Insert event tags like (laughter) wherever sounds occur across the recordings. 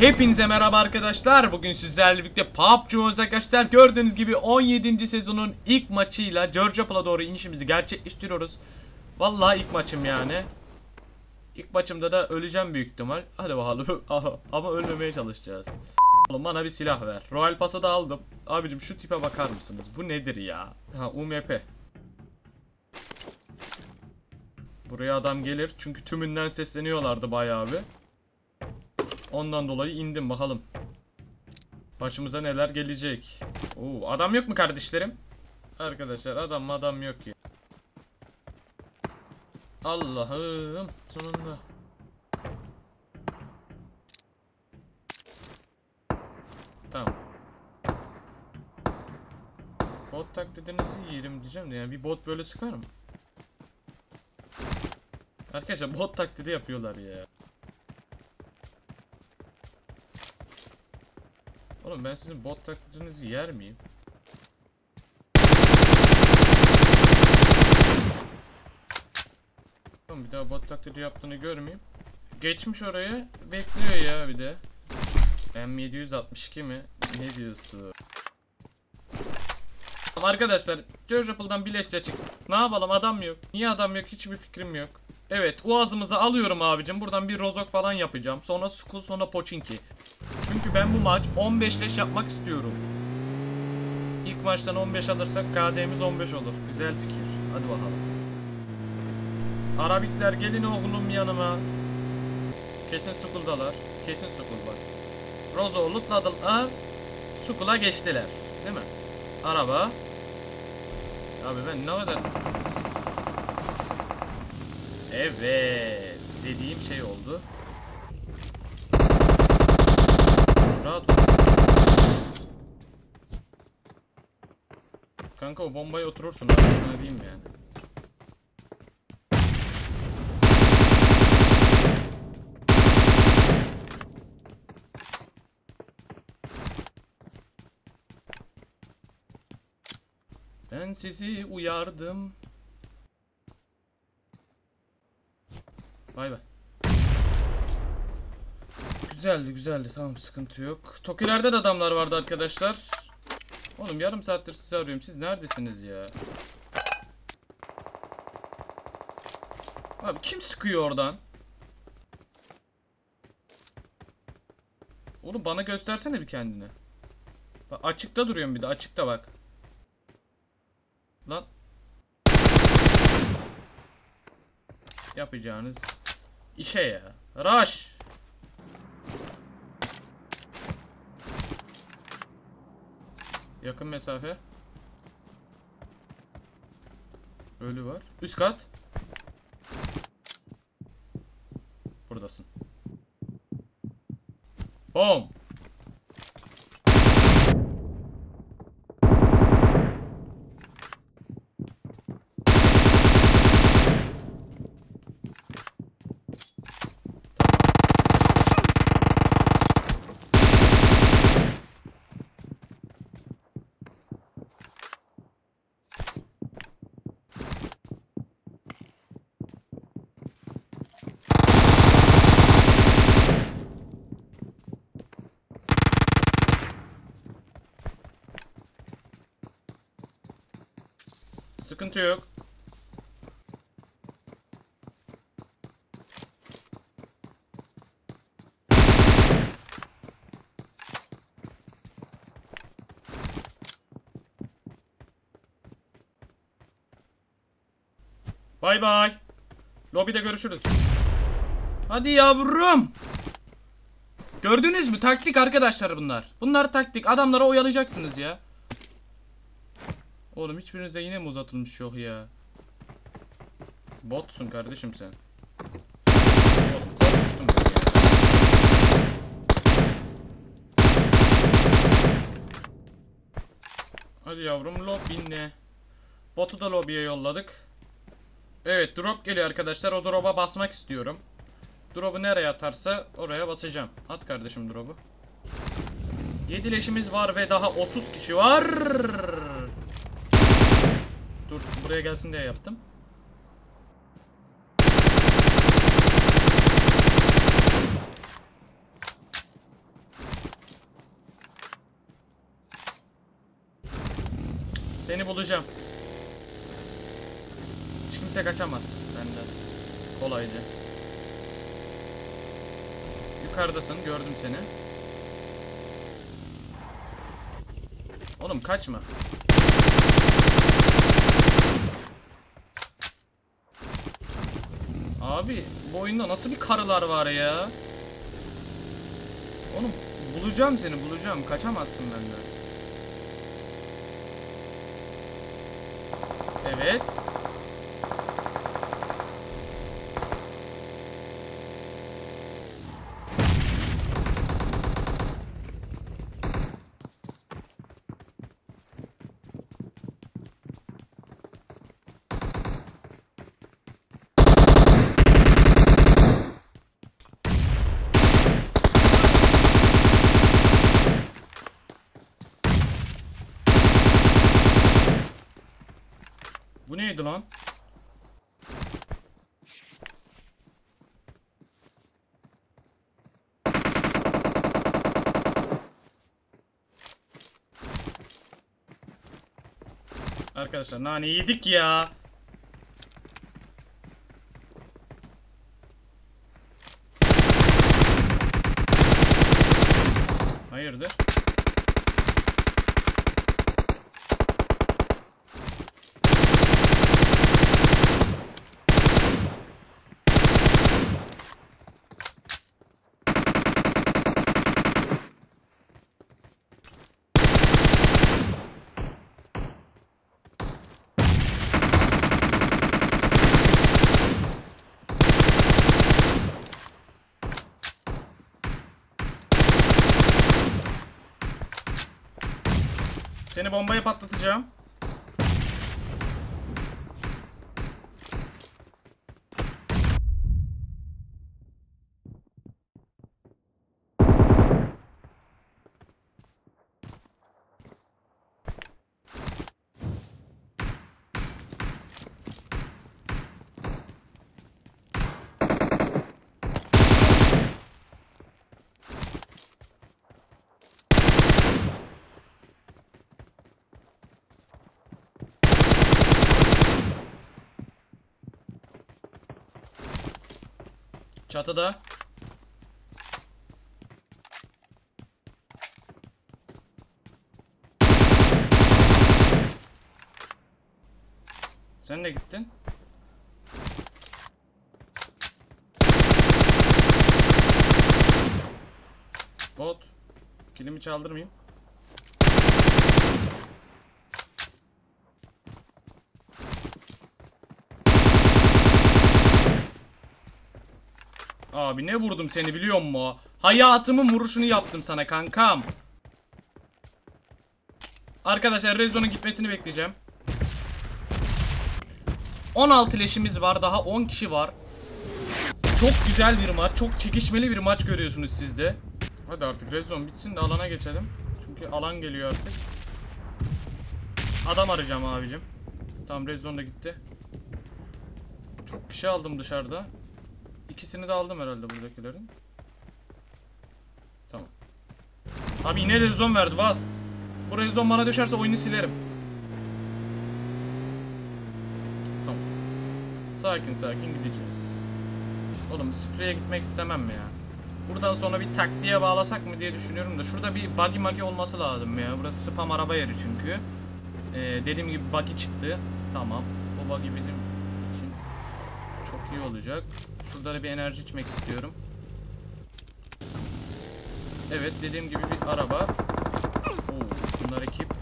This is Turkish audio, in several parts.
Hepinize merhaba arkadaşlar. Bugün sizlerle birlikte PUBG oynuyoruz arkadaşlar. Gördüğünüz gibi 17. sezonun ilk maçıyla Georgiapol'a doğru inişimizi gerçekleştiriyoruz. Vallahi ilk maçım yani. İlk maçımda da öleceğim büyük ihtimal. Hadi bakalım. (laughs) Ama ölmemeye çalışacağız. Oğlum bana bir silah ver. Royal Pass'ı da aldım. Abicim şu tipe bakar mısınız? Bu nedir ya? Ha UMP. Buraya adam gelir. Çünkü tümünden sesleniyorlardı bayağı bir. Ondan dolayı indim bakalım. Başımıza neler gelecek. Oo, adam yok mu kardeşlerim? Arkadaşlar adam adam yok ya. Allah'ım sonunda. Tamam. Bot taklidinizi yiyelim diyeceğim de yani bir bot böyle sıkar mı? Arkadaşlar bot taklidi yapıyorlar ya. Oğlum ben sizin bot taklidinizi yer miyim? Oğlum bir daha bot taklidi yaptığını görmeyeyim. Geçmiş oraya bekliyor ya bir de. M762 mi? Ne diyorsun? Arkadaşlar Apple'dan bileşçe çık. Ne yapalım adam yok. Niye adam yok hiçbir fikrim yok. Evet uazımızı alıyorum abicim. Buradan bir rozok falan yapacağım. Sonra school sonra poçinki. Çünkü ben bu maç 15 leş yapmak istiyorum. İlk maçtan 15 alırsak KD'miz 15 olur. Güzel fikir. Hadi bakalım. Arabikler gelin oğlum yanıma. Kesin Sukul'dalar. Kesin Sukul bak. Rozo lootladılar. Sukul'a geçtiler. Değil mi? Araba. Abi ben ne kadar... Evet. Dediğim şey oldu. Kanka o bombaya oturursun abi sana diyeyim yani. Ben sizi uyardım. Bay bay. Güzeldi güzeldi tamam sıkıntı yok. Tokilerde de adamlar vardı arkadaşlar. Oğlum yarım saattir sizi arıyorum. Siz neredesiniz ya? Abi kim sıkıyor oradan? Oğlum bana göstersene bir kendini. Bak açıkta duruyorum bir de açıkta bak. Lan. Yapacağınız işe ya. Rush. Yakın mesafe. Ölü var. Üst kat. Buradasın. Bom. Sıkıntı yok. Bay bay. Lobide görüşürüz. Hadi yavrum. Gördünüz mü? Taktik arkadaşlar bunlar. Bunlar taktik. Adamlara oyalayacaksınız ya. Oğlum hiçbirinizde yine mi uzatılmış yok ya? Botsun kardeşim sen. Hadi yavrum lobinle. Botu da lobiye yolladık. Evet drop geliyor arkadaşlar. O drop'a basmak istiyorum. Drop'u nereye atarsa oraya basacağım. At kardeşim drop'u. 7 leşimiz var ve daha 30 kişi var. Dur buraya gelsin diye yaptım. Seni bulacağım. Hiç kimse kaçamaz benden. Kolaydı. Yukarıdasın gördüm seni. Oğlum kaçma. Abi bu oyunda nasıl bir karılar var ya? Oğlum bulacağım seni bulacağım. Kaçamazsın benden. Evet. Bu neydi lan? Arkadaşlar nane yedik ya. Hayırdır? Seni bombaya patlatacağım. Çatıda. Sen de gittin. Bot. Kilimi çaldırmayayım. Abi ne vurdum seni biliyor musun? Hayatımın vuruşunu yaptım sana kankam. Arkadaşlar Rezon'un gitmesini bekleyeceğim. 16 leşimiz var. Daha 10 kişi var. Çok güzel bir maç. Çok çekişmeli bir maç görüyorsunuz siz de. Hadi artık Rezon bitsin de alana geçelim. Çünkü alan geliyor artık. Adam arayacağım abicim. Tamam Rezon da gitti. Çok kişi aldım dışarıda. İkisini de aldım herhalde buradakilerin. Tamam. Abi yine rezon verdi bas. Bu rezon bana düşerse oyunu silerim. Tamam. Sakin sakin gideceğiz. Oğlum spreye gitmek istemem ya. Buradan sonra bir taktiğe bağlasak mı diye düşünüyorum da şurada bir buggy magi olması lazım ya. Burası spam araba yeri çünkü. Ee, dediğim gibi buggy çıktı. Tamam. O buggy bizim iyi olacak. Şurada da bir enerji içmek istiyorum. Evet dediğim gibi bir araba. Oo, bunlar ekip.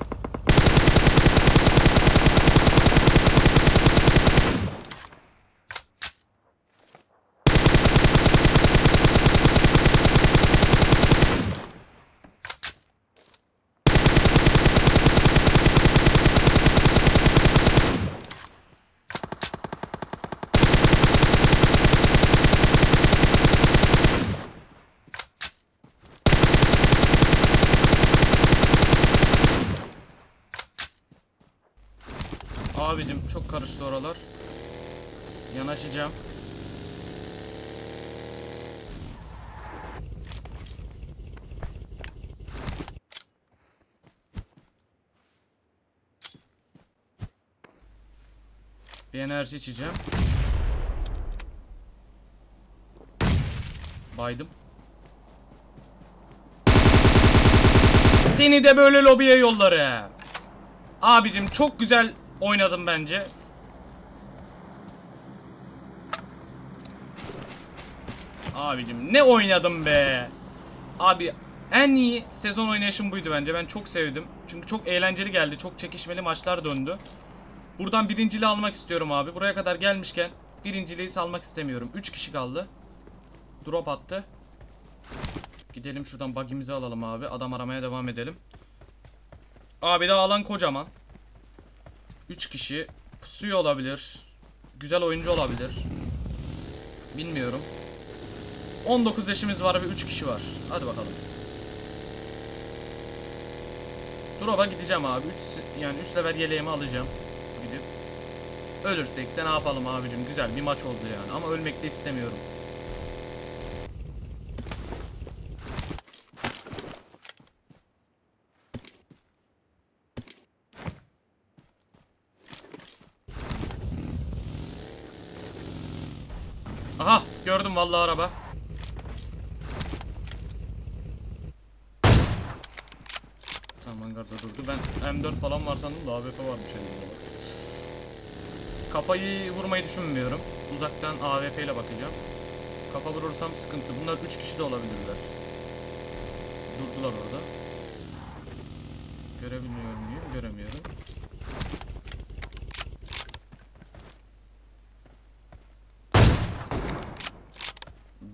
Abicim çok karıştı oralar. Yanaşacağım. Bir enerji içeceğim. Baydım. Seni de böyle lobiye yolları. Abicim çok güzel oynadım bence. Abicim ne oynadım be. Abi en iyi sezon oynayışım buydu bence. Ben çok sevdim. Çünkü çok eğlenceli geldi. Çok çekişmeli maçlar döndü. Buradan birinciliği almak istiyorum abi. Buraya kadar gelmişken birinciliği salmak istemiyorum. 3 kişi kaldı. Drop attı. Gidelim şuradan bug'imizi alalım abi. Adam aramaya devam edelim. Abi de alan kocaman. 3 kişi. Pusuyor olabilir. Güzel oyuncu olabilir. Bilmiyorum. 19 yaşımız var ve 3 kişi var. Hadi bakalım. Drop'a gideceğim abi. 3 yani 3 level yeleğimi alacağım. Gidip. Ölürsek de ne yapalım abicim. Güzel bir maç oldu yani. Ama ölmek de istemiyorum. Aha gördüm vallahi araba. Tamam hangarda durdu. Ben M4 falan var sandım da AWP varmış elimde. Kafayı vurmayı düşünmüyorum. Uzaktan AWP ile bakacağım. Kafa vurursam sıkıntı. Bunlar 3 kişi de olabilirler. Durdular orada. Görebiliyor muyum? Göremiyorum.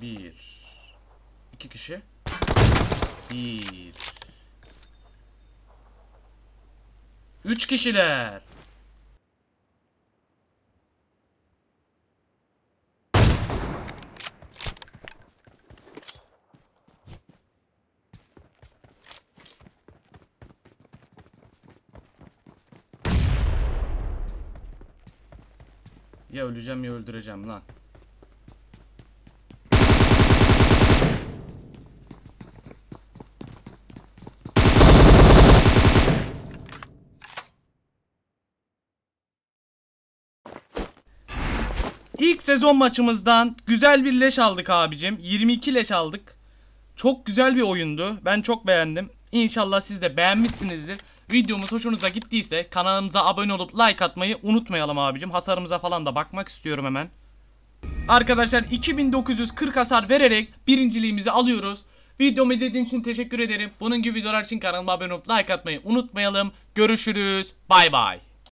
Bir. İki kişi. Bir. Üç kişiler. Ya öleceğim ya öldüreceğim lan. İlk sezon maçımızdan güzel bir leş aldık abicim. 22 leş aldık. Çok güzel bir oyundu. Ben çok beğendim. İnşallah siz de beğenmişsinizdir. Videomuz hoşunuza gittiyse kanalımıza abone olup like atmayı unutmayalım abicim. Hasarımıza falan da bakmak istiyorum hemen. Arkadaşlar 2940 hasar vererek birinciliğimizi alıyoruz. Videomu izlediğiniz için teşekkür ederim. Bunun gibi videolar için kanalıma abone olup like atmayı unutmayalım. Görüşürüz. Bay bay.